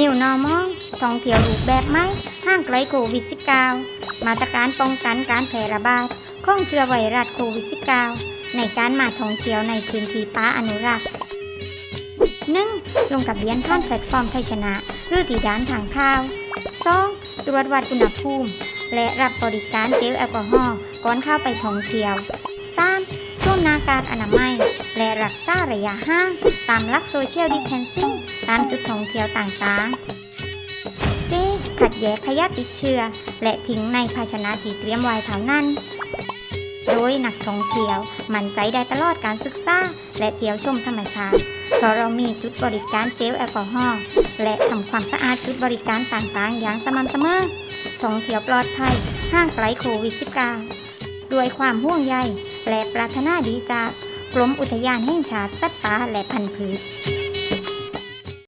นิวนอร์มอลท่องเที่ยวรูปแบบใหม่ห่างไกลโควิด -19 มาตรการป้องกันการแพร่ระบาดของเชื้อไวรัสโควิด -19 ในการมาท่องเที่ยวในพื้นที่ป่าอนุรักษ์ 1. ลงทะเบียนผ่านแพลตฟอร์มไทยชนะ หรือที่ด้านทางข่าว 2. ตรวจวัดอุณหภูมิ และรับบริการเจลแอลกอฮอล์ก่อนเข้าไปท่องเที่ยว 3. สวมหน้ากากอนามัย รักษาระยะห่าง ตามหลักโซเชียลดิ t เทนซิ่งตามจุดท่องเที่ยวต่างๆ 4. ขัดแยกขยะติดเชื้อ และทิ้งในภาชนะที่เตรียมไว้เท่านั้น โดยนักท่องเที่ยวมั่นใจได้ตลอดการศึกษาและเที่ยวชมธรรมชาติ เพราะเรามีจุดบริการเจลแอลกอฮอล์และทำความสะอาดจุดบริการต่างๆ อย่างสม่ำเสมอท่องเที่ยวปลอดภัยห่างไกลโควิด -19 ด้วยความห่วงใยและปรารถนาดีจาก กรมอุทยานแห่งชาติสัตว์ป่าและพันธุ์พืช